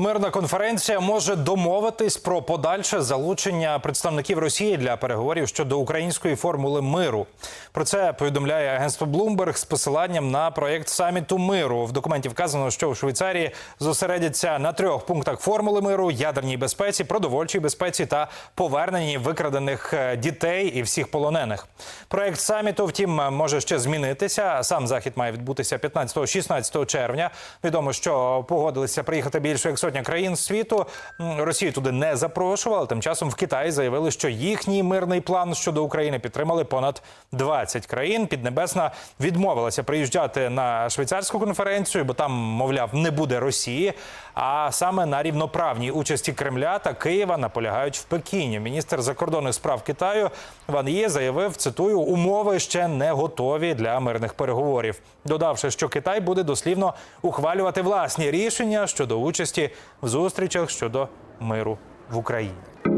Мирна конференція може домовитись про подальше залучення представників Росії для переговорів щодо української формули миру. Про це повідомляє агентство Bloomberg з посиланням на проєкт саміту миру. В документі вказано, що у Швейцарії зосередяться на трьох пунктах формули миру: ядерній безпеці, продовольчій безпеці та поверненні викрадених е, дітей і всіх полонених. Проєкт саміту, втім, може ще змінитися. Сам захід має відбутися 15-16 червня. Відомо, що погодилися приїхати більше як сотня країн світу. Росію туди не запрошували. Тим часом в Китаї заявили, що їхній мирний план щодо України підтримали понад 20 країн. Піднебесна відмовилася приїжджати на швейцарську конференцію, бо там, мовляв, не буде Росії. А саме на рівноправній участі Кремля та Києва наполягають в Пекіні. Міністр закордонних справ Китаю Ван Є заявив, цитую, умови ще не готові для мирних переговорів, додавши, що Китай буде дослівно ухвалювати власні рішення щодо участі в зустрічах щодо миру в Україні.